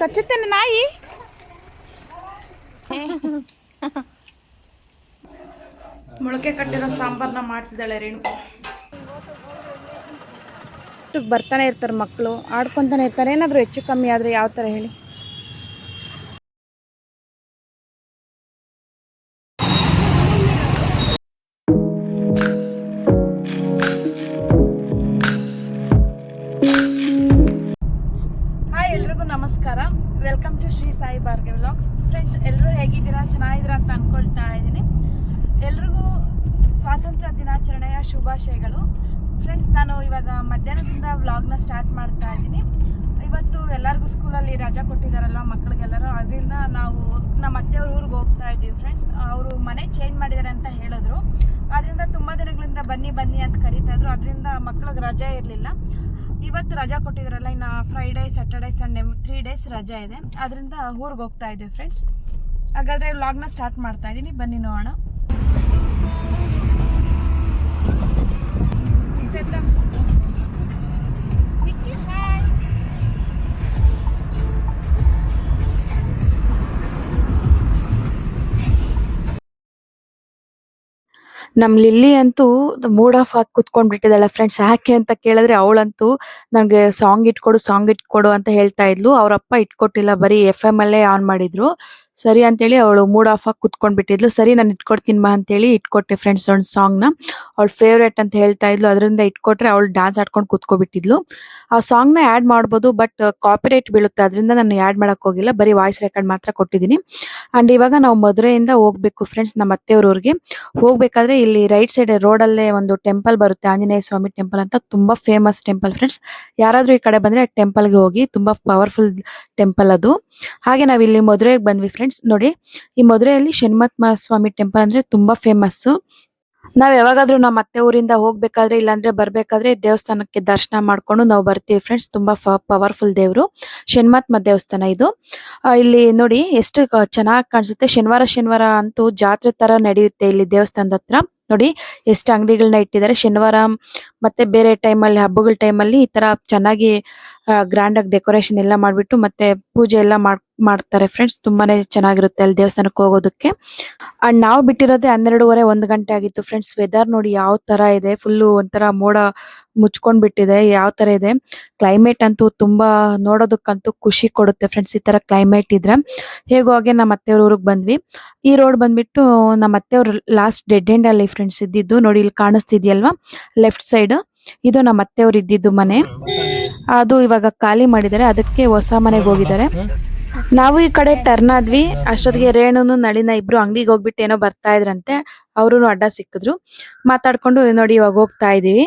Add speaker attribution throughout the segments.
Speaker 1: ಕಚ್ಚುತ್ತೇನೆ ನಾಯಿ. ಮೊಳಕೆ ಕಟ್ಟಿರೋ ಸಾಂಬಾರನ್ನ ಮಾಡ್ತಿದ್ದಾಳೆ ರೇಣು. ಊಟಕ್ಕೆ ಬರ್ತಾನೆ ಇರ್ತಾರೆ ಮಕ್ಕಳು ಆಡ್ಕೊತಾನೆ ಇರ್ತಾರೆ. ಏನಾದರೂ ಹೆಚ್ಚು ಕಮ್ಮಿ ಆದರೆ ಯಾವ ಥರ ಹೇಳಿ? ಸ್ವಾತಂತ್ರ್ಯ ದಿನಾಚರಣೆಯ ಶುಭಾಶಯಗಳು. ಫ್ರೆಂಡ್ಸ್ ನಾನು ಇವಾಗ ಮಧ್ಯಾಹ್ನದಿಂದ ವ್ಲಾಗ್ನ ಸ್ಟಾರ್ಟ್ ಮಾಡ್ತಾ ಇದ್ದೀನಿ. ಇವತ್ತು ಎಲ್ಲರಿಗೂ ಸ್ಕೂಲಲ್ಲಿ ರಜಾ ಕೊಟ್ಟಿದ್ದಾರಲ್ಲ ಮಕ್ಕಳಿಗೆಲ್ಲರೂ, ಅದರಿಂದ ನಾವು ನಮ್ಮ ಅತ್ತೆಯವ್ರ ಊರಿಗೆ ಹೋಗ್ತಾ ಇದ್ದೀವಿ ಫ್ರೆಂಡ್ಸ್ ಅವರು ಮನೆ ಚೇಂಜ್ ಮಾಡಿದ್ದಾರೆ ಅಂತ ಹೇಳಿದ್ರು. ಅದರಿಂದ ತುಂಬ ದಿನಗಳಿಂದ ಬನ್ನಿ ಬನ್ನಿ ಅಂತ ಕರೀತಾ ಇದ್ರು. ಅದರಿಂದ ಮಕ್ಳಿಗೆ ರಜೆ ಇರಲಿಲ್ಲ. ಇವತ್ತು ರಜಾ ಕೊಟ್ಟಿದ್ರಲ್ಲ, ಇನ್ನು Friday Saturday Sunday three days ರಜಾ ಇದೆ. ಅದರಿಂದ ಊರಿಗೆ ಹೋಗ್ತಾ ಇದ್ದೀವಿ ಫ್ರೆಂಡ್ಸ್ ಹಾಗಾದರೆ ವ್ಲಾಗ್ನ ಸ್ಟಾರ್ಟ್ ಮಾಡ್ತಾ ಇದ್ದೀನಿ. ಬನ್ನಿ ನೋಡೋಣ. ನಮ್ ಲಿಲ್ಲಿ ಅಂತೂ ಮೂಡ್ ಆಫ್ ಆಗಿ ಕುತ್ಕೊಂಡ್ ಬಿಟ್ಟಿದ್ದಾಳೆ ಫ್ರೆಂಡ್ಸ್ ಯಾಕೆ ಅಂತ ಕೇಳಿದ್ರೆ ಅವಳಂತೂ ನನಗೆ ಸಾಂಗ್ ಇಟ್ಕೊಡು ಸಾಂಗ್ ಇಟ್ಕೊಡು ಅಂತ ಹೇಳ್ತಾ ಇದ್ಲು. ಅವ್ರಪ್ಪ ಇಟ್ಕೊಟ್ಟಿಲ್ಲ, ಬರೀ ಎಫ್ ಎಂ ಅಲ್ಲೇ ಆನ್ ಮಾಡಿದ್ರು. ಸರಿ ಅಂತೇಳಿ ಅವಳು ಮೂಡ್ ಆಫ್ ಆಗಿ ಕುತ್ಕೊಂಡ್ ಬಿಟ್ಟಿದ್ಲು ಸರಿ, ನಾನು ಇಟ್ಕೊಡ್ತೀನಿ ಮಾ ಅಂತೇಳಿ ಇಟ್ಕೊಟ್ಟೆ ಫ್ರೆಂಡ್ಸ್ ಒಂದು ಸಾಂಗ್ನ. ಅವಳ ಫೇವ್ರೇಟ್ ಅಂತ ಹೇಳ್ತಾ ಇದ್ಲು. ಅದರಿಂದ ಇಟ್ಕೊಟ್ರೆ ಅವಳು ಡ್ಯಾನ್ಸ್ ಆಡ್ಕೊಂಡು ಕುತ್ಕೊಬಿಟ್ಟಿದ್ಲು. ಆ ಸಾಂಗ್ನ ಆಡ್ ಮಾಡ್ಬೋದು ಬಟ್ ಕಾಪಿರೈಟ್ ಬೀಳುತ್ತೆ. ಅದರಿಂದ ನಾನು ಆ್ಯಡ್ ಮಾಡಕ್ ಹೋಗಿಲ್ಲ. ಬರೀ ವಾಯ್ಸ್ ರೆಕಾರ್ಡ್ ಮಾತ್ರ ಕೊಟ್ಟಿದ್ದೀನಿ. ಅಂಡ್ ಇವಾಗ ನಾವು ಮಧುರೆಯಿಂದ ಹೋಗ್ಬೇಕು ಫ್ರೆಂಡ್ಸ್ ನಮ್ಮ ಅತ್ತೆಯವ್ರ ಊರಿಗೆ. ಹೋಗ್ಬೇಕಾದ್ರೆ ಇಲ್ಲಿ ರೈಟ್ ಸೈಡ್ ರೋಡ್ ಅಲ್ಲೇ ಒಂದು ಟೆಂಪಲ್ ಬರುತ್ತೆ. ಆಂಜನೇಯ ಸ್ವಾಮಿ ಟೆಂಪಲ್ ಅಂತ. ತುಂಬಾ ಫೇಮಸ್ ಟೆಂಪಲ್ ಫ್ರೆಂಡ್ಸ್ ಯಾರಾದರೂ ಈ ಕಡೆ ಬಂದ್ರೆ ಟೆಂಪಲ್ಗೆ ಹೋಗಿ ತುಂಬಾ ಪವರ್ಫುಲ್ ಟೆಂಪಲ್ ಅದು. ಹಾಗೆ ನಾವು ಇಲ್ಲಿ ಮಧುರೆಗೆ ಬಂದ್ವಿ ಫ್ರೆಂಡ್ಸ್ ನೋಡಿ, ಈ ಮಧುರೆಯಲ್ಲಿ ಶನಿಮತ್ ಸ್ವಾಮಿ ಟೆಂಪಲ್ ಅಂದ್ರೆ ತುಂಬಾ ಫೇಮಸ್ ನಾವ್ ಯಾವಾಗಾದ್ರೂ ನಮ್ಮ ಅತ್ತೆ ಊರಿಂದ ಹೋಗ್ಬೇಕಾದ್ರೆ, ಇಲ್ಲಾಂದ್ರೆ ಬರ್ಬೇಕಾದ್ರೆ ದೇವಸ್ಥಾನಕ್ಕೆ ದರ್ಶನ ಮಾಡ್ಕೊಂಡು ನಾವು ಬರ್ತೀವಿ ಫ್ರೆಂಡ್ಸ್ ತುಂಬಾ ಪವರ್ಫುಲ್ ದೇವ್ರು. ಶನಿಮಾತ್ಮ ದೇವಸ್ಥಾನ ಇದು. ಇಲ್ಲಿ ನೋಡಿ ಎಷ್ಟು ಚೆನ್ನಾಗಿ ಕಾಣಿಸುತ್ತೆ. ಶನಿವಾರ ಶನಿವಾರ ಅಂತೂ ಜಾತ್ರೆ ತರ ನಡೆಯುತ್ತೆ ಇಲ್ಲಿ ದೇವಸ್ಥಾನದ ಹತ್ರ. ನೋಡಿ, ಎಷ್ಟು ಅಂಗಡಿಗಳನ್ನ ಇಟ್ಟಿದ್ದಾರೆ. ಶನಿವಾರ ಮತ್ತೆ ಬೇರೆ ಟೈಮಲ್ಲಿ ಹಬ್ಬಗಳ ಟೈಮಲ್ಲಿ ಈ ತರ ಚೆನ್ನಾಗಿ ಗ್ರ್ಯಾಂಡ್ ಆಗಿ ಡೆಕೋರೇಷನ್ ಎಲ್ಲ ಮಾಡ್ಬಿಟ್ಟು ಮತ್ತೆ ಪೂಜೆ ಎಲ್ಲ ಮಾಡ್, ಮಾಡ್ತಾರೆ ಫ್ರೆಂಡ್ಸ್ ತುಂಬಾನೇ ಚೆನ್ನಾಗಿರುತ್ತೆ ಅಲ್ಲಿ ದೇವಸ್ಥಾನಕ್ಕೆ ಹೋಗೋದಕ್ಕೆ. ಅಂಡ್ ನಾವು ಬಿಟ್ಟಿರೋದೇ ಹನ್ನೆರಡುವರೆ, ಒಂದು ಗಂಟೆ ಆಗಿತ್ತು ಫ್ರೆಂಡ್ಸ್ ವೆದರ್ ನೋಡಿ ಯಾವ ತರ ಇದೆ. ಫುಲ್ಲು ಒಂಥರ ಮೋಡ ಮುಚ್ಕೊಂಡ್ ಬಿಟ್ಟಿದೆ ಯಾವ ತರ ಇದೆ? ಕ್ಲೈಮೇಟ್ ಅಂತೂ ತುಂಬಾ ನೋಡೋದಕ್ಕಂತೂ ಖುಷಿ ಕೊಡುತ್ತೆ ಫ್ರೆಂಡ್ಸ್ ಈ ತರ ಕ್ಲೈಮೇಟ್ ಇದ್ರೆ. ಹೇಗೋ ಹಾಗೆ ನಮ್ಮ ಅತ್ತೆಯವ್ರ ಊರಿಗೆ ಬಂದ್ವಿ. ಈ ರೋಡ್ ಬಂದ್ಬಿಟ್ಟು ನಮ್ಮ ಅತ್ತೆಯವ್ರ ಲಾಸ್ಟ್ ಡೆಡ್ ಎಂಡ್ ಅಲ್ಲಿ ಫ್ರೆಂಡ್ಸ್ ಇದ್ದಿದ್ದು. ನೋಡಿ ಇಲ್ಲಿ ಕಾಣಿಸ್ತಿದ್ಯಲ್ವಾ? ಲೆಫ್ಟ್ ಸೈಡ್ ಇದು ನಮ್ಮ ಅತ್ತೆಯವ್ರ ಇದ್ದಿದ್ದು ಮನೆ. ಅದು ಇವಾಗ ಖಾಲಿ ಮಾಡಿದ್ದಾರೆ. ಅದಕ್ಕೆ ಹೊಸ ಮನೆಗೆ ಹೋಗಿದ್ದಾರೆ. ನಾವು ಈ ಕಡೆ ಟರ್ನ್ ಆದ್ವಿ ಅಷ್ಟೊತ್ತಿಗೆ ರೇಣುನು ನಳಿನ ಇಬ್ರು ಅಂಗಡಿಗೆ ಹೋಗ್ಬಿಟ್ಟು ಏನೋ ಬರ್ತಾ ಇದ್ರಂತೆ. ಅವರು ಅಡ್ಡ ಸಿಕ್ಕಿದ್ರು. ಮಾತಾಡ್ಕೊಂಡು ನೋಡಿ ಇವಾಗ ಹೋಗ್ತಾ ಇದೀವಿ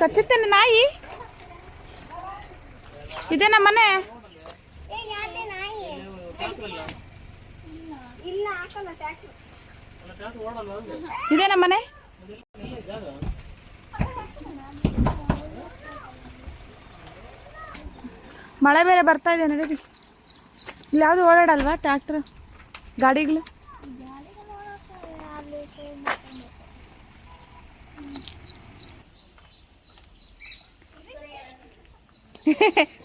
Speaker 1: ಕಚ್ಚುತ್ತೇನೆ ನಾಯಿ? ಇದೇ ನಮ್ಮ ಮನೆ? ಇದೇ ನಮ್ಮ ಮನೆ? ಮಳೆ ಬೇರೆ ಬರ್ತಾ ಇದೆ ನಡೀರಿ. ಇಲ್ಲಿ ಯಾವುದು ಓಡಾಡಲ್ವಾ ಟ್ರ್ಯಾಕ್ಟರ್? ಗಾಡಿಗಳು?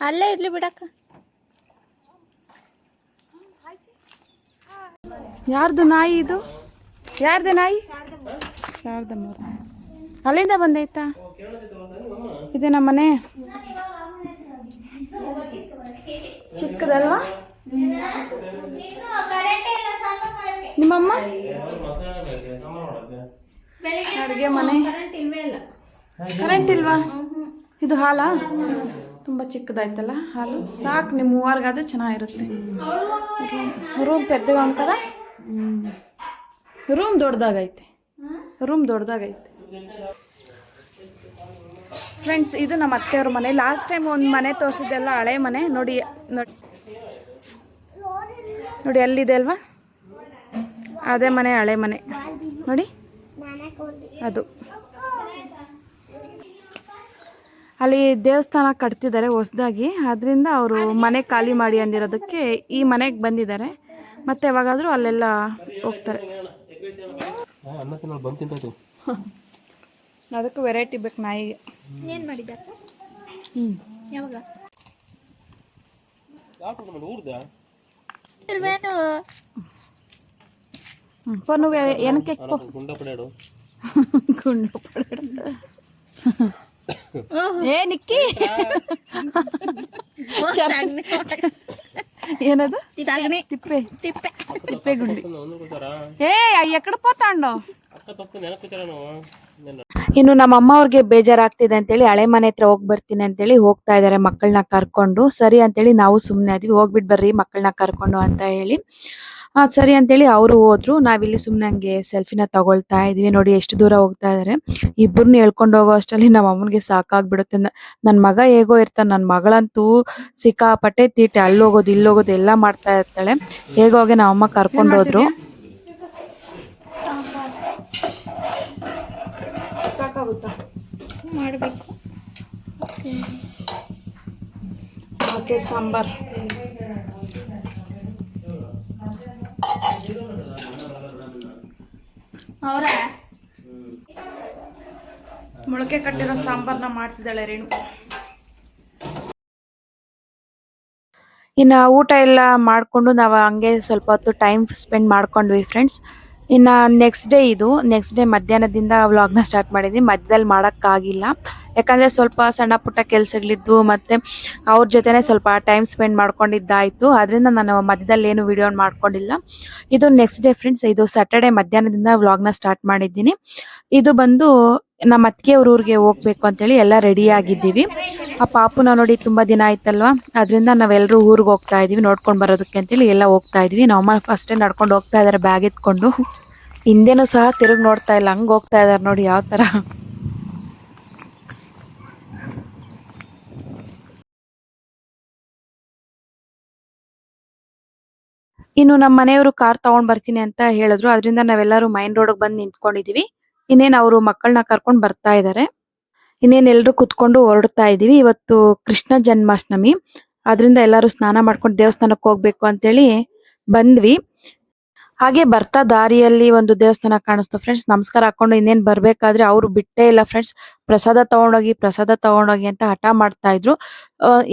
Speaker 2: ಅಲ್ಲೇ ಇರ್ಲಿ ಬಿಡಕ್ಕ.
Speaker 1: ಯಾರ್ದು ನಾಯಿ ಇದು? ಯಾರ್ದು ನಾಯಿ? ಶಾರದಮ್ಮ ಅಲ್ಲಿಂದ ಬಂದೈತಾ? ಇದೆ ನಮ್ಮ ಮನೆ ಚಿಕ್ಕದಲ್ವಾ? ನಿಮ್ಮಮ್ಮ? ಅಡುಗೆ ಮನೆ. ಕರೆಂಟ್ ಇಲ್ವಾ? ಇದು ಹಾಲಾ? ತುಂಬ ಚಿಕ್ಕದಾಯ್ತಲ್ಲ ಹಾಲು? ಸಾಕು ನಿಮ್ಮ ಮೂವರ್ಗಾದ್ರೆ ಚೆನ್ನಾಗಿರುತ್ತೆ. ರೂಮ್ ಅಂತದ ರೂಮ್ ದೊಡ್ಡದಾಗೈತೆ. ರೂಮ್ ದೊಡ್ಡದಾಗೈತೆ. ಫ್ರೆಂಡ್ಸ್ ಇದು ನಮ್ಮ ಅತ್ತೆಯವ್ರ ಮನೆ. ಲಾಸ್ಟ್ ಟೈಮ್ ಒಂದು ಮನೆ ತೋರಿಸಿದ್ದೆಲ್ಲ ಹಳೆ ಮನೆ. ನೋಡಿ ನೋಡಿ. ನೋಡಿ ಅಲ್ಲಿದೆ ಅಲ್ವಾ? ಅದೇ ಮನೆ, ಹಳೆ ಮನೆ. ನೋಡಿ. ಅದು. ಅಲ್ಲಿ ದೇವಸ್ಥಾನ ಕಟ್ತಿದ್ದಾರೆ ಹೊಸದಾಗಿ. ಅದರಿಂದ ಅವರು ಮನೆ ಖಾಲಿ ಮಾಡಿ ಅಂದಿರೋದಕ್ಕೆ ಈ ಮನೆಗೆ ಬಂದಿದ್ದಾರೆ. ಮತ್ತೆ ಯಾವಾಗಾದರೂ ಅಲ್ಲೆಲ್ಲ ಹೋಗ್ತಾರೆ. ಅದಕ್ಕೂ ವೆರೈಟಿ ಬೇಕು ನಾಯಿಗೆ ಏನಕ್ಕೆ
Speaker 2: ಗುಂಡ ಪಡ್ಯಾಡು.
Speaker 1: ಏ ನಿಕ್ಕಿ ಏನದು
Speaker 3: ಸಗಣಿ
Speaker 1: ತಿಪ್ಪೆ
Speaker 3: ತಿಪ್ಪೆ
Speaker 1: ತಿಪ್ಪೆ ಗುಂಡಿ
Speaker 2: ಒಂದು ಕೂತಾರ
Speaker 1: ಏ ಎಕ್ಕಡ పోతాండో
Speaker 2: ಅಕ್ಕ ತಪ್ಪು ನೆನಪು ಕೂತಾರ ನಾವು
Speaker 1: ಇನ್ನು ನಮ್ಮ ಅಮ್ಮ ಅವ್ರಿಗೆ ಬೇಜಾರಾಗ್ತಿದೆ ಅಂತೇಳಿ ಹಳೆ ಮನೆ ಹತ್ರ ಹೋಗಿ ಬರ್ತೀನಿ ಅಂತೇಳಿ ಹೋಗ್ತಾ ಇದಾರೆ ಮಕ್ಕಳನ್ನ ಕರ್ಕೊಂಡು ಸರಿ ಅಂತೇಳಿ ನಾವು ಸುಮ್ಮನೆ ಆದ್ವಿ ಹೋಗ್ಬಿಟ್ ಬರ್ರಿ ಮಕ್ಕಳನ್ನ ಕರ್ಕೊಂಡು ಅಂತ ಹೇಳಿ ಆ ಸರಿ ಅಂತೇಳಿ ಅವರು ಹೋದ್ರು. ನಾವಿಲ್ಲಿ ಸುಮ್ಮನೆ ಹಂಗೆ ಸೆಲ್ಫಿನ ತಗೊಳ್ತಾ ಇದೀವಿ. ನೋಡಿ ಎಷ್ಟು ದೂರ ಹೋಗ್ತಾ ಇದಾರೆ. ಇಬ್ಬರನ್ನ ಹೇಳ್ಕೊಂಡು ಹೋಗೋ ಅಷ್ಟರಲ್ಲಿ ನಮ್ಮ ಅಮ್ಮನಿಗೆ ಸಾಕಾಗ್ಬಿಡುತ್ತೆ. ನನ್ನ ನನ್ ಮಗ ಹೇಗೋ ಇರ್ತಾನೆ. ನನ್ನ ಮಗಳಂತೂ ಸಿಕ್ಕಾಪಟ್ಟೆ ತೀಟೆ. ಅಲ್ಲಿ ಹೋಗೋದು ಇಲ್ಲಿ ಹೋಗೋದು ಎಲ್ಲ ಮಾಡ್ತಾ ಇರ್ತಾಳೆ. ಹೇಗೋಗಿ ನಮ್ಮ ಅಮ್ಮ ಕರ್ಕೊಂಡು ಹೋದ್ರು.
Speaker 3: ಮಾಡಬೇಕು.
Speaker 1: ಓಕೆ ಸಾಂಬಾರ್. ಮೊಳಕೆ ಕಟ್ಟಿರೋ ಸಾಂಬಾರ್ನ ಮಾಡ್ತಿದ್ದಾಳೆ ರೇಣು. ಇನ್ನು ಊಟ ಎಲ್ಲ ಮಾಡಿಕೊಂಡು ನಾವು ಹಂಗೆ ಸ್ವಲ್ಪ ಹೊತ್ತು ಟೈಮ್ ಸ್ಪೆಂಡ್ ಮಾಡ್ಕೊಂಡ್ವಿ ಫ್ರೆಂಡ್ಸ್ ಇನ್ನು ನೆಕ್ಸ್ಟ್ ಡೇ ಇದು ನೆಕ್ಸ್ಟ್ ಡೇ ಮಧ್ಯಾಹ್ನದಿಂದ ವ್ಲಾಗ್ನ ಸ್ಟಾರ್ಟ್ ಮಾಡಿದ್ವಿ. ಮಧ್ಯದಲ್ಲಿ ಮಾಡೋಕ್ಕಾಗಿಲ್ಲ. ಯಾಕಂದರೆ ಸ್ವಲ್ಪ ಸಣ್ಣ ಪುಟ್ಟ ಕೆಲಸಗಳಿದ್ವು ಮತ್ತು ಅವ್ರ ಜೊತೆನೇ ಸ್ವಲ್ಪ ಟೈಮ್ ಸ್ಪೆಂಡ್ ಮಾಡ್ಕೊಂಡಿದ್ದಾಯಿತು. ಅದರಿಂದ ನಾನು ಮಧ್ಯದಲ್ಲಿ ಏನು ವಿಡಿಯೋ ಮಾಡ್ಕೊಂಡಿಲ್ಲ. ಇದು ನೆಕ್ಸ್ಟ್ ಡೇ ಫ್ರೆಂಡ್ಸ್ ಇದು ಸ್ಯಾಟರ್ಡೆ ಮಧ್ಯಾಹ್ನದಿಂದ ವ್ಲಾಗ್ನ ಸ್ಟಾರ್ಟ್ ಮಾಡಿದ್ದೀನಿ. ಇದು ಬಂದು ನಮ್ಮ ಅತ್ತಿಗೆ ಅವ್ರ ಊರಿಗೆ ಹೋಗ್ಬೇಕು ಅಂತೇಳಿ ಎಲ್ಲ ರೆಡಿ ಆಗಿದ್ದೀವಿ. ಆ ಪಾಪುನ ನೋಡಿ ತುಂಬಾ ದಿನ ಆಯ್ತಲ್ವಾ? ಅದರಿಂದ ನಾವೆಲ್ಲರೂ ಊರಿಗೆ ಹೋಗ್ತಾ ಇದೀವಿ, ನೋಡ್ಕೊಂಡು ಬರೋದಕ್ಕೆ ಅಂತೇಳಿ ಎಲ್ಲ ಹೋಗ್ತಾ ಇದೀವಿ. ನಮ್ಮಮ್ಮ ಫಸ್ಟೇ ನಡ್ಕೊಂಡು ಹೋಗ್ತಾ ಇದಾರೆ ಬ್ಯಾಗ್ ಎತ್ಕೊಂಡು. ಹಿಂದೆನೂ ಸಹ ತಿರುಗಿ ನೋಡ್ತಾ ಇಲ್ಲ. ಹಂಗೆ ಹೋಗ್ತಾ ಇದಾರೆ ನೋಡಿ ಯಾವ ಥರ ಇನ್ನು ನಮ್ಮ ಮನೆಯವರು ಕಾರ್ ತಗೊಂಡ್ ಬರ್ತೀನಿ ಅಂತ ಹೇಳಿದ್ರು. ಅದರಿಂದ ನಾವೆಲ್ಲರೂ ಮೈನ್ ರೋಡ್ ಬಂದು ನಿಂತ್ಕೊಂಡಿದೀವಿ. ಇನ್ನೇನ್ ಅವರು ಮಕ್ಕಳನ್ನ ಕರ್ಕೊಂಡು ಬರ್ತಾ ಇದ್ದಾರೆ ಇನ್ನೇನ್ ಎಲ್ರು ಕುತ್ಕೊಂಡು ಹೊರಡ್ತಾ ಇದೀವಿ. ಇವತ್ತು ಕೃಷ್ಣ ಜನ್ಮಾಷ್ಟಮಿ. ಅದರಿಂದ ಎಲ್ಲರೂ ಸ್ನಾನ ಮಾಡ್ಕೊಂಡು ದೇವಸ್ಥಾನಕ್ಕೆ ಹೋಗ್ಬೇಕು ಅಂತೇಳಿ ಬಂದ್ವಿ. ಹಾಗೆ ಬರ್ತಾ ದಾರಿಯಲ್ಲಿ ಒಂದು ದೇವಸ್ಥಾನ ಕಾಣಿಸ್ತು ಫ್ರೆಂಡ್ಸ್ ನಮಸ್ಕಾರ ಹಾಕೊಂಡು ಇನ್ನೇನ್ ಬರ್ಬೇಕಾದ್ರೆ ಅವ್ರು ಬಿಟ್ಟೇ ಇಲ್ಲ ಫ್ರೆಂಡ್ಸ್ ಪ್ರಸಾದ ತಗೊಂಡೋಗಿ ಪ್ರಸಾದ ತಗೊಂಡೋಗಿ ಅಂತ ಹಠ ಮಾಡ್ತಾ ಇದ್ರು.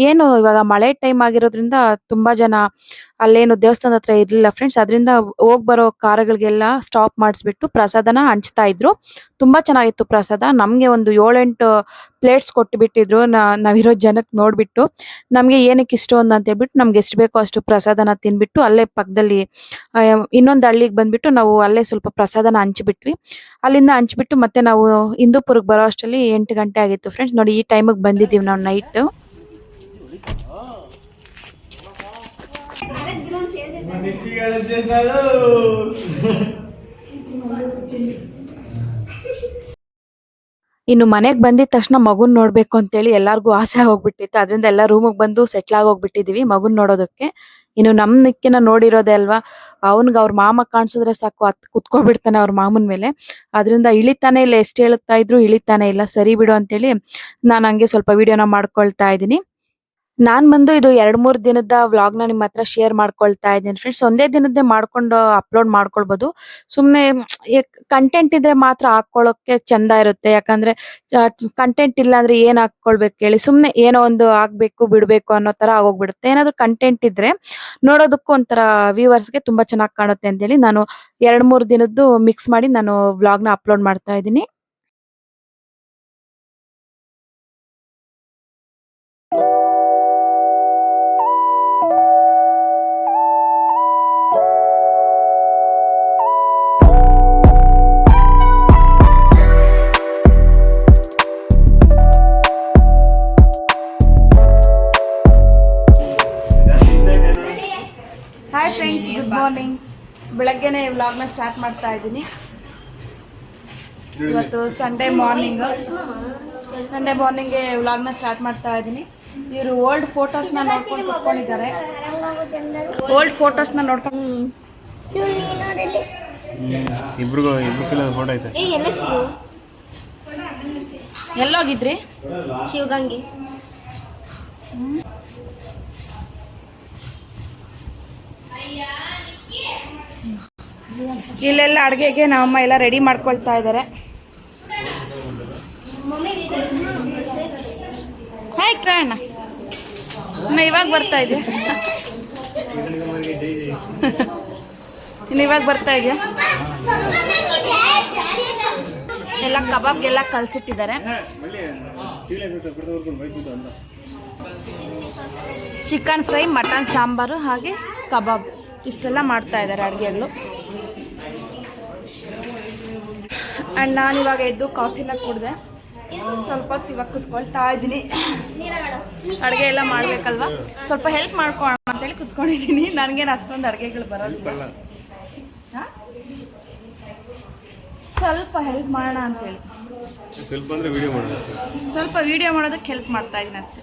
Speaker 1: ಏನು ಇವಾಗ ಮಳೆ ಟೈಮ್ ಆಗಿರೋದ್ರಿಂದ ತುಂಬಾ ಜನ ಅಲ್ಲೇನು ದೇವಸ್ಥಾನದ ಹತ್ರ ಇರ್ಲಿಲ್ಲ ಫ್ರೆಂಡ್ಸ್ ಅದರಿಂದ ಹೋಗ್ ಬರೋ ಕಾರ್ಗಳಿಗೆಲ್ಲ ಸ್ಟಾಪ್ ಮಾಡಿಸ್ಬಿಟ್ಟು ಪ್ರಸಾದನ ಹಂಚ್ತಾ ಇದ್ರು. ತುಂಬಾ ಚೆನ್ನಾಗಿತ್ತು ಪ್ರಸಾದ. ನಮ್ಗೆ ಒಂದು ಏಳೆಂಟು ಪ್ಲೇಟ್ಸ್ ಕೊಟ್ಟು ಬಿಟ್ಟಿದ್ರು ನಾವಿರೋ ಜನಕ್ಕೆ ನೋಡ್ಬಿಟ್ಟು. ನಮ್ಗೆ ಏನಕ್ಕೆ ಇಷ್ಟೊಂದು ಅಂತ ಹೇಳ್ಬಿಟ್ಟು ನಮ್ಗೆ ಎಷ್ಟು ಬೇಕೋ ಅಷ್ಟು ಪ್ರಸಾದನ ತಿನ್ಬಿಟ್ಟು ಅಲ್ಲೇ ಪಕ್ಕದಲ್ಲಿ ಇನ್ನೊಂದು ಹಳ್ಳಿಗೆ ಬಂದ್ಬಿಟ್ಟು ನಾವು ಅಲ್ಲೇ ಸ್ವಲ್ಪ ಪ್ರಸಾದನ ಹಂಚ್ಬಿಟ್ವಿ. ಅಲ್ಲಿಂದ ಹಂಚ್ಬಿಟ್ಟು ಮತ್ತೆ ನಾವು ಹಿಂದೂಪುರಕ್ಕೆ ಬರೋ ಅಷ್ಟರಲ್ಲಿ ಎಂಟು ಗಂಟೆ ಆಗಿತ್ತು ಫ್ರೆಂಡ್ಸ್ ನೋಡಿ ಈ ಟೈಮಿಗೆ ಬಂದಿದ್ದೀವಿ ನಾವು ನೈಟ್ ಇನ್ನು ಮನೆಗೆ ಬಂದಿದ ತಕ್ಷಣ ಮಗುನ್ ನೋಡ್ಬೇಕು ಅಂತೇಳಿ ಎಲ್ಲಾರ್ಗೂ ಆಸೆ ಹೋಗ್ಬಿಟ್ಟಿತ್ತು. ಅದರಿಂದ ಎಲ್ಲ ರೂಮಿಗೆ ಬಂದು ಸೆಟ್ಲ್ ಆಗೋಗ್ಬಿಟ್ಟಿದೀವಿ ಮಗುನ್ ನೋಡೋದಕ್ಕೆ. ಇನ್ನು ನಮ್ ನಿಕ್ಕಿನ ನೋಡಿರೋದೇ ಅಲ್ವಾ, ಅವನ್ಗೆ ಅವ್ರ ಮಾಮ ಕಾಣಿಸಿದ್ರೆ ಸಾಕು, ಅತ್ ಕುತ್ಕೊಬಿಡ್ತಾನೆ ಅವ್ರ ಮಾಮನ್ ಮೇಲೆ. ಅದರಿಂದ ಇಳಿತಾನೆ ಇಲ್ಲ, ಎಷ್ಟು ಹೇಳುತ್ತಾ ಇದ್ರು ಇಳಿತಾನೆ ಇಲ್ಲ, ಸರಿ ಬಿಡು ಅಂತೇಳಿ ನಾನು ಹಂಗೆ ಸ್ವಲ್ಪ ವಿಡಿಯೋನ ಮಾಡ್ಕೊಳ್ತಾ ಇದ್ದೀನಿ. ನಾನ್ ಬಂದು ಇದು ಎರಡ್ ಮೂರ್ ದಿನದ ವ್ಲಾಗ್ನ ನಿಮ್ ಹತ್ರ ಶೇರ್ ಮಾಡ್ಕೊಳ್ತಾ ಇದ್ದೀನಿ. ಫ್ರೆಂಡ್ಸ್ ಒಂದೇ ದಿನದ್ದೇ ಮಾಡ್ಕೊಂಡು ಅಪ್ಲೋಡ್ ಮಾಡ್ಕೊಳ್ಬಹುದು ಸುಮ್ನೆ ಕಂಟೆಂಟ್ ಇದ್ರೆ ಮಾತ್ರ ಹಾಕೊಳ್ಳೋಕೆ ಚಂದ ಇರುತ್ತೆ. ಯಾಕಂದ್ರೆ ಕಂಟೆಂಟ್ ಇಲ್ಲ ಅಂದ್ರೆ ಏನ್ ಹಾಕೊಳ್ಬೇಕು ಹೇಳಿ. ಸುಮ್ನೆ ಏನೋ ಒಂದು ಆಗ್ಬೇಕು, ಬಿಡ್ಬೇಕು ಅನ್ನೋ ತರ ಆಗೋಗ್ಬಿಡುತ್ತೆ. ಏನಾದ್ರು ಕಂಟೆಂಟ್ ಇದ್ರೆ ನೋಡೋದಕ್ಕೂ ಒಂಥರ ವ್ಯೂವರ್ಸ್ಗೆ ತುಂಬಾ ಚೆನ್ನಾಗಿ ಕಾಣುತ್ತೆ ಅಂತ ಹೇಳಿ ನಾನು ಎರಡ್ ಮೂರ್ ದಿನದ್ದು ಮಿಕ್ಸ್ ಮಾಡಿ ನಾನು ವ್ಲಾಗ್ನ ಅಪ್ಲೋಡ್ ಮಾಡ್ತಾ ಇದ್ದೀನಿ. ಬೆಳಗ್ಗೆನೆ ವ್ಲಾಗ್ನ ಸ್ಟಾರ್ಟ್ ಮಾಡ್ತಾ ಇದ್ದೀನಿ. ಇವತ್ತು ಸಂಡೇ ಮಾರ್ನಿಂಗ್ ಸಂಡೇ ಮಾರ್ನಿಂಗ್ಗೆ ವ್ಲಾಗ್ನ ಸ್ಟಾರ್ಟ್ ಮಾಡ್ತಾ ಇದ್ದೀನಿ. ಇವರು ಓಲ್ಡ್ ಫೋಟೋಸ್ನ ನೋಡ್ಕೊಂಡು ಕುತ್ಕೊಂಡಿದ್ದಾರೆ. ಓಲ್ಡ್ ಫೋಟೋಸ್ನ ನೋಡ್ಕೊಂಡು
Speaker 2: ಇಬ್ರಿಗೂ ಇಬ್ರು ಫೋಟೋ ಐತೆ.
Speaker 1: ಎಲ್ಲೋಗಿದ್ರಿ?
Speaker 3: ಶಿವಗಂಗೆ.
Speaker 1: ಇಲ್ಲೆಲ್ಲ ಅಡುಗೆಗೆ ನಮ್ಮಮ್ಮ ಎಲ್ಲ ರೆಡಿ ಮಾಡ್ಕೊಳ್ತಾ ಇದ್ದಾರೆ ಹಾಯ್ ಕ್ರಯಣ್ಣ ಇನ್ನು ಇವಾಗ ಬರ್ತಾ ಇದೆಯಾ? ಇನ್ನು ಇವಾಗ ಬರ್ತಾ ಇದೆಯಾ? ಎಲ್ಲ ಕಬಾಬ್ಗೆಲ್ಲ ಕಲ್ಸಿಟ್ಟಿದ್ದಾರೆ. ಚಿಕನ್ ಫ್ರೈ ಮಟನ್ ಸಾಂಬಾರು ಹಾಗೆ ಕಬಾಬ್. ಇಷ್ಟೆಲ್ಲ ಮಾಡ್ತಾ ಇದ್ದಾರೆ ಅಡುಗೆಗಳು. ಆ್ಯಂಡ್ ನಾನು ಇವಾಗ ಎದ್ದು ಕಾಫಿನ ಕುಡಿದೆ. ಸ್ವಲ್ಪ ಹೊತ್ತು ಇವಾಗ ಕುತ್ಕೊಳ್ತಾ ಇದ್ದೀನಿ. ಅಡುಗೆ ಎಲ್ಲ ಮಾಡಬೇಕಲ್ವಾ? ಸ್ವಲ್ಪ ಹೆಲ್ಪ್ ಮಾಡ್ಕೋಣ ಅಂತೇಳಿ ಕುತ್ಕೊಂಡಿದ್ದೀನಿ. ನನಗೇನು ಅಷ್ಟೊಂದು ಅಡುಗೆಗಳು ಬರೋದಿಲ್ಲ? ಸ್ವಲ್ಪ ಹೆಲ್ಪ್ ಮಾಡೋಣ ಅಂತೇಳಿ.
Speaker 2: ಸ್ವಲ್ಪ ವಿಡಿಯೋ
Speaker 1: ಮಾಡೋದಕ್ಕೆ ಹೆಲ್ಪ್ ಮಾಡ್ತಾ ಇದ್ದೀನಿ ಅಷ್ಟೇ.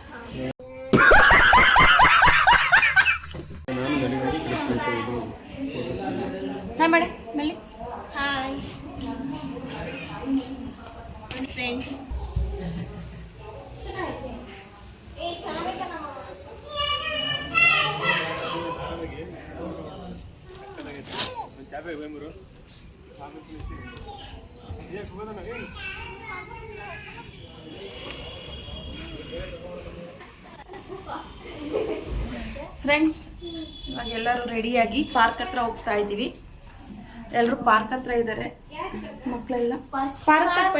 Speaker 1: ಫ್ರೆಂಡ್ಸ್ ಇವಾಗ ಎಲ್ಲರೂ ರೆಡಿಯಾಗಿ ಪಾರ್ಕ್ ಹತ್ರ ಹೋಗ್ತಾ ಇದ್ದೀವಿ. ಎಲ್ಲರೂ ಪಾರ್ಕ್ ಹತ್ರ ಇದ್ದಾರೆ ಮಕ್ಕಳೆಲ್ಲ ಪಾರ್ಕ್ ತಕ್ಕ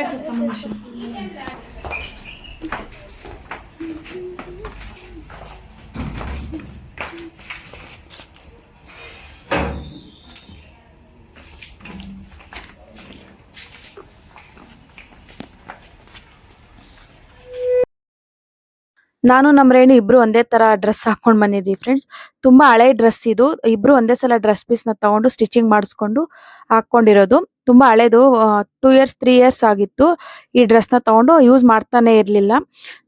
Speaker 1: ನಾನು ನಮ್ಮ ರೇಣು ಇಬ್ರು ಒಂದೇ ತರ ಡ್ರೆಸ್ ಹಾಕೊಂಡ್ ಬಂದಿದ್ದೀವಿ ಫ್ರೆಂಡ್ಸ್ ತುಂಬಾ ಹಳೆ ಡ್ರೆಸ್ ಇದು. ಇಬ್ರು ಒಂದೇ ಸಲ ಡ್ರೆಸ್ ಪೀಸ್ನ ತಗೊಂಡು ಸ್ಟಿಚಿಂಗ್ ಮಾಡಿಸ್ಕೊಂಡು ಹಾಕೊಂಡಿರೋದು. ತುಂಬಾ ಹಳೇದು ಟೂ ಇಯರ್ಸ್ ತ್ರೀ ಇಯರ್ಸ್ ಆಗಿತ್ತು ಈ ಡ್ರೆಸ್ನ ತಗೊಂಡು. ಯೂಸ್ ಮಾಡ್ತಾನೆ ಇರ್ಲಿಲ್ಲ.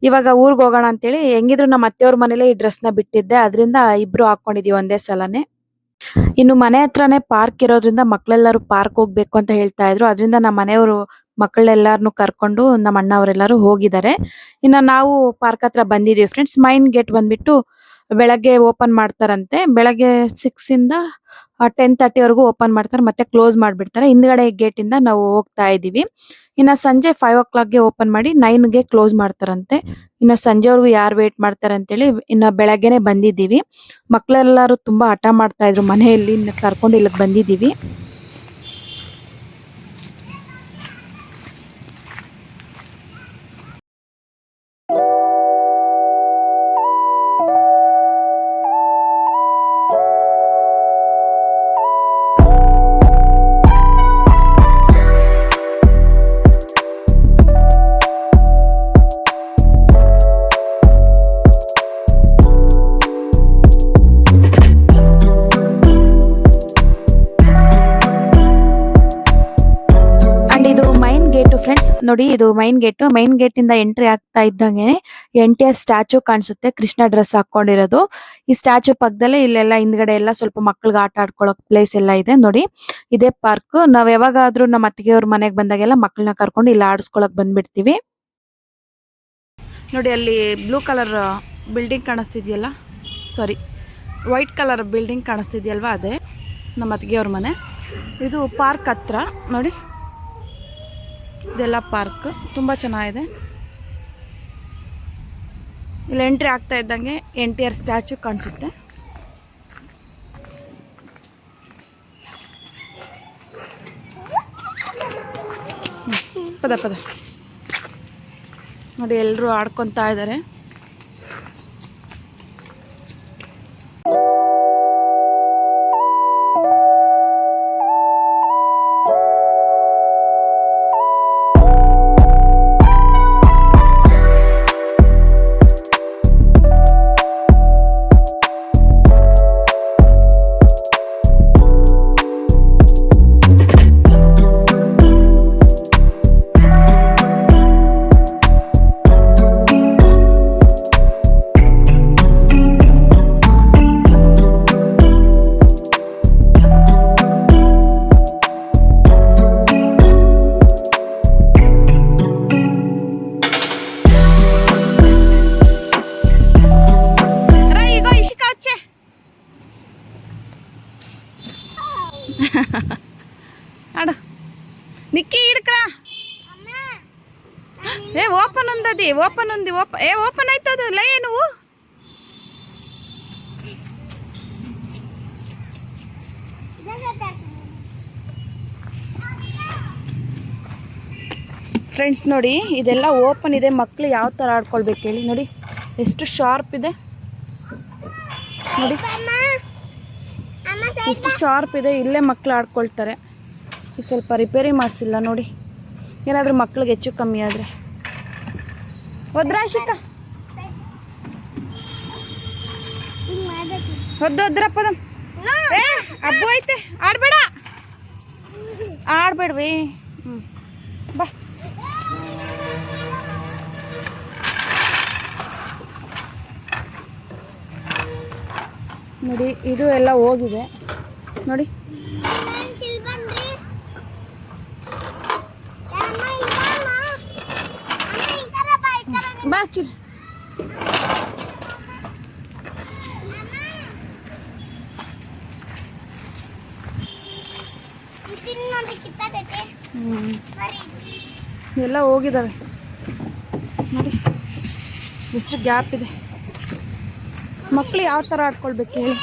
Speaker 1: ಇವಾಗ ಊರ್ಗ್ ಹೋಗೋಣ ಅಂತೇಳಿ ಹೆಂಗಿದ್ರು ನಮ್ಮ ಅತ್ತೆಯವ್ರ ಮನೇಲೆ ಈ ಡ್ರೆಸ್ನ ಬಿಟ್ಟಿದ್ದೆ. ಅದರಿಂದ ಇಬ್ರು ಹಾಕೊಂಡಿದೀವಿ ಒಂದೇ ಸಲನೇ. ಇನ್ನು ಮನೆ ಹತ್ರನೇ ಪಾರ್ಕ್ ಇರೋದ್ರಿಂದ ಮಕ್ಳೆಲ್ಲರೂ ಪಾರ್ಕ್ ಹೋಗ್ಬೇಕು ಅಂತ ಹೇಳ್ತಾ ಇದ್ರು. ಅದರಿಂದ ನಮ್ಮ ಮನೆಯವರು ಮಕ್ಕಳೆಲ್ಲಾರನು ಕರ್ಕೊಂಡು ನಮ್ಮ ಅಣ್ಣವರೆಲ್ಲರೂ ಹೋಗಿದ್ದಾರೆ. ಇನ್ನ ನಾವು ಪಾರ್ಕ್ ಹತ್ರ ಬಂದಿದ್ದೀವಿ ಫ್ರೆಂಡ್ಸ್ ಮೈನ್ ಗೇಟ್ ಬಂದ್ಬಿಟ್ಟು ಬೆಳಗ್ಗೆ ಓಪನ್ ಮಾಡ್ತಾರಂತೆ. ಬೆಳಗ್ಗೆ ಸಿಕ್ಸ್ ಇಂದ ಟೆನ್ ತರ್ಟಿ ವರೆಗೂ ಓಪನ್ ಮಾಡ್ತಾರೆ, ಮತ್ತೆ ಕ್ಲೋಸ್ ಮಾಡ್ಬಿಡ್ತಾರೆ. ಹಿಂದ್ಗಡೆ ಗೇಟ್ ಇಂದ ನಾವು ಹೋಗ್ತಾ ಇದೀವಿ. ಇನ್ನ ಸಂಜೆ ಫೈವ್ ಓ ಕ್ಲಾಕ್ಗೆ ಓಪನ್ ಮಾಡಿ ನೈನ್ಗೆ ಕ್ಲೋಸ್ ಮಾಡ್ತಾರಂತೆ. ಇನ್ನ ಸಂಜೆವರೆಗೂ ಯಾರು ವೇಟ್ ಮಾಡ್ತಾರೆ ಅಂತೇಳಿ ಇನ್ನ ಬೆಳಗ್ಗೆನೆ ಬಂದಿದ್ದೀವಿ. ಮಕ್ಕಳೆಲ್ಲರೂ ತುಂಬಾ ಹಠ ಮಾಡ್ತಾ ಇದ್ರು ಮನೆಯಲ್ಲಿ ಕರ್ಕೊಂಡು ಇಲ್ಲಿಗೆ ಬಂದಿದ್ದೀವಿ. ನೋಡಿ, ಇದು ಮೈನ್ ಗೇಟ್ ಮೈನ್ ಗೇಟ್ ಇಂದ ಎಂಟ್ರಿ ಆಗ್ತಾ ಇದ್ದಂಗೆ ಎನ್ ಟಿ ಆರ್ ಸ್ಟ್ಯಾಚು ಕಾಣಿಸುತ್ತೆ, ಕೃಷ್ಣ ಡ್ರೆಸ್ ಹಾಕೊಂಡಿರೋದು. ಈ ಸ್ಟ್ಯಾಚು ಪಕ್ಕದಲ್ಲೇ ಇಲ್ಲೆಲ್ಲ ಹಿಂದ್ಗಡೆ ಎಲ್ಲ ಸ್ವಲ್ಪ ಮಕ್ಕಳಿಗೆ ಆಟ ಆಡ್ಕೊಳಕ್ ಪ್ಲೇಸ್ ಎಲ್ಲ ಇದೆ. ನೋಡಿ, ಇದೇ ಪಾರ್ಕ್ ನಾವ್ ಯಾವಾಗಾದ್ರೂ ನಮ್ಮ ಅತ್ತಿಗೆ ಅವ್ರ ಮನೆಗೆ ಬಂದಾಗೆಲ್ಲ ಮಕ್ಕಳನ್ನ ಕರ್ಕೊಂಡು ಇಲ್ಲಿ ಆಡಿಸ್ಕೊಳಕ್ ಬಂದ್ಬಿಡ್ತೀವಿ. ನೋಡಿ, ಅಲ್ಲಿ ಬ್ಲೂ ಕಲರ್ ಬಿಲ್ಡಿಂಗ್ ಕಾಣಿಸ್ತಿದ್ಯಲ್ಲ? ಸಾರಿ ವೈಟ್ ಕಲರ್ ಬಿಲ್ಡಿಂಗ್ ಕಾಣಿಸ್ತಿದ್ಯಲ್ವಾ ಅದೇ? ನಮ್ಮ ಅತ್ತಿಗೆಯವ್ರ ಮನೆ. ಇದು ಪಾರ್ಕ್ ಹತ್ರ. ನೋಡಿ ಇದೆಲ್ಲ ಪಾರ್ಕ್. ತುಂಬ ಚೆನ್ನಾಗಿದೆ. ಇಲ್ಲಿ ಎಂಟ್ರಿ ಆಗ್ತಾ ಇದ್ದಂಗೆ ಎನ್ ಟಿ ಆರ್ ಸ್ಟ್ಯಾಚು ಕಾಣಿಸುತ್ತೆ. ಪದ ಪದ. ನೋಡಿ ಎಲ್ಲರೂ ಆಡ್ಕೊತಾ ಇದ್ದಾರೆ. ಅಡ ನಿಕ್ಕಿ இடுக்கிறா ಏ ಓಪನ್ ಒಂದದಿ ಓಪನ್ ಒಂದು ಓಪನ್ ಏ ಓಪನ್ ಆಯ್ತು ಅದು ಲೈ ನೀವು ಫ್ರೆಂಡ್ಸ್ ನೋಡಿ ಇದೆಲ್ಲ ಓಪನ್ ಇದೆ. ಮಕ್ಕಳು ಯಾವ ಥರ ಆಡ್ಕೊಳ್ಬೇಕು ಹೇಳಿ ನೋಡಿ. ಎಷ್ಟು ಶಾರ್ಪ್ ಇದೆ. ನೋಡಿ. ಎಷ್ಟು ಶಾರ್ಪ್ ಇದೆ ಇಲ್ಲೇ ಮಕ್ಕಳು ಆಡ್ಕೊಳ್ತಾರೆ. ಸ್ವಲ್ಪ ರಿಪೇರಿ ಮಾಡಿಸಿಲ್ಲ ನೋಡಿ. ಏನಾದರೂ ಮಕ್ಳಿಗೆ ಹೆಚ್ಚು ಕಮ್ಮಿ ಆದರೆ. ಒದ್ರಾಶಿಕ ಏ, ಅಬ್ಬು ಐತೆ. ಆಡ್ಬೇಡ. ಆಡ್ಬೇಡ್ವಿ. ಹ್ಞೂ ಬಾ. ನೋಡಿ, ಇದು ಎಲ್ಲ ಹೋಗಿದೆ. ನೋಡಿ. ಬಾ ಚಿರ್ ಹ್ಞೂ ಎಲ್ಲ ಹೋಗಿದ್ದಾವೆ ನೋಡಿ, ಎಷ್ಟು ಗ್ಯಾಪ್ ಇದೆ. ಮಕ್ಕಳು ಯಾವ ಥರ ಆಡ್ಕೊಳ್ಬೇಕು ಹೇಳಿ?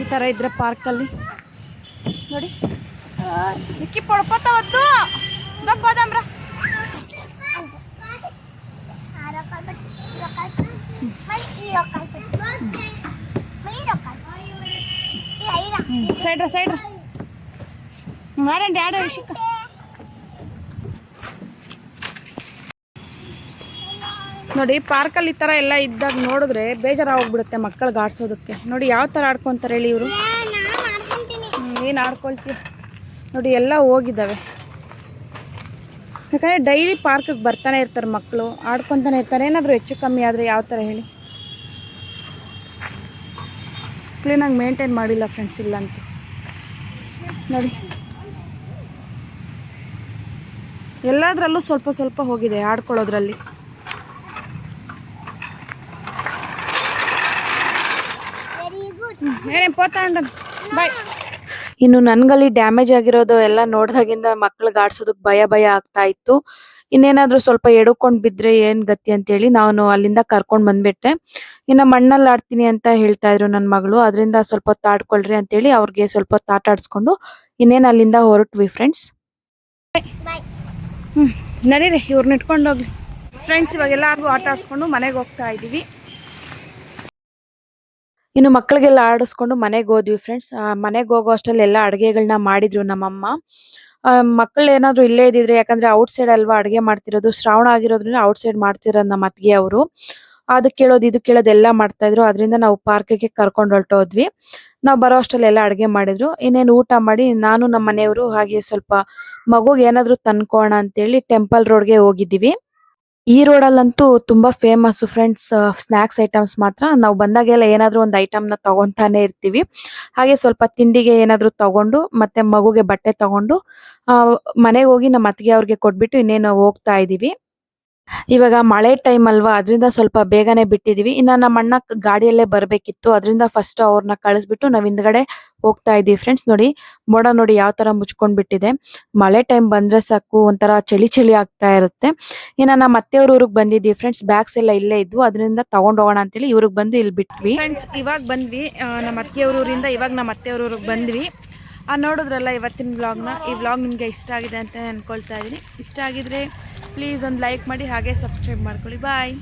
Speaker 1: ಈ ಥರ ಇದ್ರೆ ಪಾರ್ಕಲ್ಲಿ. ನೋಡಿ. ಸಿಕ್ಕಿ ಪಡ್ಕೋತಾವತ್ತು. ದಪ್ಪದಮ್ರ ಸೈಡ್ರ ಆಡಂడి ಆಡ ಇಶಿಕ ನೋಡಿ, ಪಾರ್ಕಲ್ಲಿ ಈ ಥರ ಎಲ್ಲ ಇದ್ದಾಗ ನೋಡಿದ್ರೆ ಬೇಜಾರಾಗೋಗ್ಬಿಡುತ್ತೆ ಮಕ್ಕಳಿಗೆ ಆಡ್ಸೋದಕ್ಕೆ. ನೋಡಿ, ಯಾವ ಥರ ಆಡ್ಕೊತಾರೆ ಹೇಳಿ ಇವರು? ಏನು ಆಡ್ಕೊಳ್ತೀವಿ ನೋಡಿ, ಎಲ್ಲ ಹೋಗಿದ್ದಾವೆ. ಯಾಕಂದರೆ ಡೈಲಿ ಪಾರ್ಕಿಗೆ ಬರ್ತಾನೆ ಇರ್ತಾರೆ ಮಕ್ಕಳು ಆಡ್ಕೊತಾನೆ ಇರ್ತಾರೆ. ಏನಾದರೂ ಹೆಚ್ಚು ಕಮ್ಮಿ ಆದರೆ ಯಾವ ಥರ ಹೇಳಿ? ಕ್ಲೀನಾಗಿ ಮೇಂಟೈನ್ ಮಾಡಿಲ್ಲ ಫ್ರೆಂಡ್ಸ್ ಇಲ್ಲಂತೂ. ನೋಡಿ. ಎಲ್ಲದರಲ್ಲೂ ಸ್ವಲ್ಪ ಸ್ವಲ್ಪ ಹೋಗಿದೆ, ಆಡ್ಕೊಳ್ಳೋದ್ರಲ್ಲಿ. ಬಾಯ್. ಇನ್ನು ನನ್ಗಲ್ಲಿ ಡ್ಯಾಮೇಜ್ ಆಗಿರೋದು ಎಲ್ಲ ನೋಡಿದಾಗಿಂದ ಮಕ್ಳಿಗೆ ಆಡ್ಸೋದಕ್ಕೆ ಭಯ ಭಯ ಆಗ್ತಾ ಇತ್ತು. ಇನ್ನೇನಾದ್ರೂ ಸ್ವಲ್ಪ ಎಡಕೊಂಡ್ ಬಿದ್ರೆ ಏನ್ ಗತಿ ಅಂತೇಳಿ ನಾನು ಅಲ್ಲಿಂದ ಕರ್ಕೊಂಡ್ ಬಂದ್ಬಿಟ್ಟೆ. ಇನ್ನ ಮಣ್ಣಲ್ಲಿ ಆಡ್ತೀನಿ ಅಂತ ಹೇಳ್ತಾ ಇದ್ರು ನನ್ನ ಮಗಳು. ಅದರಿಂದ ಸ್ವಲ್ಪ ಹೊತ್ತು ಆಡ್ಕೊಳ್ರಿ ಅಂತೇಳಿ ಅವ್ರಿಗೆ ಸ್ವಲ್ಪ ಹೊತ್ತು ಆಟ ಆಡಿಸ್ಕೊಂಡು ಇನ್ನೇನು ಅಲ್ಲಿಂದ ಹೊರಟ್ವಿ ಫ್ರೆಂಡ್ಸ್ ನಡೀರಿ ಇವ್ರನ್ನ ಇಟ್ಕೊಂಡು ಹೋಗ್ಲಿ. ಫ್ರೆಂಡ್ಸ್ ಇವಾಗೆಲ್ಲರಿಗೂ ಆಟ ಆಡ್ಸ್ಕೊಂಡು ಮನೆಗೆ ಹೋಗ್ತಾ ಇದ್ದೀವಿ ಇನ್ನು ಮಕ್ಕಳಿಗೆಲ್ಲ ಆಡಿಸ್ಕೊಂಡು ಮನೆಗೆ ಹೋದ್ವಿ ಫ್ರೆಂಡ್ಸ್ ಮನೆಗೆ ಹೋಗೋ ಅಷ್ಟರಲ್ಲಿ ಎಲ್ಲ ಅಡುಗೆಗಳನ್ನ ಮಾಡಿದ್ರು ನಮ್ಮಮ್ಮ. ಮಕ್ಕಳು ಏನಾದ್ರು ಇಲ್ಲೇ ಇದ್ದಿದ್ರೆ, ಯಾಕಂದ್ರೆ ಔಟ್ ಸೈಡ್ ಅಲ್ವಾ ಅಡಿಗೆ ಮಾಡ್ತಿರೋದು, ಶ್ರಾವಣ ಆಗಿರೋದ್ರಿಂದ ಔಟ್ ಸೈಡ್ ಮಾಡ್ತಿರೋದು ನಮ್ಮ ಅತ್ತಿಗೆ ಅವರು. ಅದಕ್ಕೆ ಕೇಳೋದು, ಇದು ಕೇಳೋದು ಎಲ್ಲ ಮಾಡ್ತಾ ಇದ್ರು. ಅದರಿಂದ ನಾವು ಪಾರ್ಕಿಗೆ ಕರ್ಕೊಂಡು ಹೊರಟೋದ್ವಿ ನಾವು ಬರೋ ಅಷ್ಟರಲ್ಲಿ ಎಲ್ಲ ಅಡುಗೆ ಮಾಡಿದ್ರು. ಇನ್ನೇನು ಊಟ ಮಾಡಿ ನಾನು ನಮ್ಮ ಮನೆಯವರು ಹಾಗೆ ಸ್ವಲ್ಪ ಮಗುಗೆ ಏನಾದ್ರು ತಂದ್ಕೋಣ ಅಂತೇಳಿ ಟೆಂಪಲ್ ರೋಡ್ಗೆ ಹೋಗಿದ್ದೀವಿ. ಈ ರೋಡಲ್ಲಂತೂ ತುಂಬಾ ಫೇಮಸ್ ಫ್ರೆಂಡ್ಸ್ ಸ್ನಾಕ್ಸ್ ಐಟಮ್ಸ್ ಮಾತ್ರ. ನಾವು ಬಂದಾಗೆಲ್ಲ ಏನಾದ್ರೂ ಒಂದು ಐಟಮ್ನ ತಗೊಂತಾನೆ ಇರ್ತೀವಿ. ಹಾಗೆ ಸ್ವಲ್ಪ ತಿಂಡಿಗೆ ಏನಾದ್ರೂ ತಗೊಂಡು, ಮತ್ತೆ ಮಗುಗೆ ಬಟ್ಟೆ ತಗೊಂಡು ಮನೆಗೆ ಹೋಗಿ ನಮ್ಮ ಅತ್ತಿಗೆ ಅವ್ರಿಗೆ ಕೊಟ್ಬಿಟ್ಟು ಇನ್ನೇನು ಹೋಗ್ತಾ ಇದೀವಿ. ಇವಾಗ ಮಳೆ ಟೈಮ್ ಅಲ್ವಾ, ಅದರಿಂದ ಸ್ವಲ್ಪ ಬೇಗನೆ ಬಿಟ್ಟಿದೀವಿ. ಇನ್ನ ನಮ್ಮ ಅಣ್ಣ ಗಾಡಿಯಲ್ಲೇ ಬರ್ಬೇಕಿತ್ತು, ಅದರಿಂದ ಫಸ್ಟ್ ಅವ್ರನ್ನ ಕಳಿಸ್ಬಿಟ್ಟು ನಾವ್ ಹಿಂದ್ಗಡೆ ಹೋಗ್ತಾ ಇದೀವಿ ಫ್ರೆಂಡ್ಸ್ ನೋಡಿ, ಮೋಡ ನೋಡಿ ಯಾವ ತರ ಮುಚ್ಕೊಂಡ್ ಬಿಟ್ಟಿದೆ. ಮಳೆ ಟೈಮ್ ಬಂದ್ರೆ ಸಾಕು, ಒಂಥರ ಚಳಿ ಚಳಿ ಆಗ್ತಾ ಇರುತ್ತೆ. ಇನ್ನ ನಮ್ಮ ಅತ್ತೆಯವ್ರ ಊರಿಗೆ ಬಂದಿದ್ದೀವಿ ಫ್ರೆಂಡ್ಸ್ ಬ್ಯಾಗ್ಸ್ ಎಲ್ಲ ಇಲ್ಲೇ ಇದ್ವು, ಅದರಿಂದ ತಗೊಂಡ್ ಹೋಗೋಣ ಅಂತೇಳಿ ಇವ್ರಿಗೆ ಬಂದು ಇಲ್ಲಿ ಬಿಟ್ವಿ. ಫ್ರೆಂಡ್ಸ್ ಇವಾಗ ಬಂದ್ವಿ ನಮ್ಮ ಅತ್ತೆಯವ್ರ ಊರಿಂದ, ಇವಾಗ ನಮ್ಮ ಅತ್ತೆಯವ್ರ ಊರಿಗೆ ಬಂದ್ವಿ. ಆ, ನೋಡಿದ್ರಲ್ಲ ಇವತ್ತಿನ ವ್ಲಾಗ್ನ ಈ ವ್ಲಾಗ್ ನಿಮಗೆ ಇಷ್ಟ ಆಗಿದೆ ಅಂತ ಅನ್ಕೊಳ್ತಾ ಇದ್ದೀನಿ ಇಷ್ಟ ಆಗಿದ್ರೆ ಪ್ಲೀಸ್ ಒಂದು ಲೈಕ್ ಮಾಡಿ ಹಾಗೆ ಸಬ್ಸ್ಕ್ರೈಬ್ ಮಾಡ್ಕೊಳ್ಳಿ. ಬಾಯ್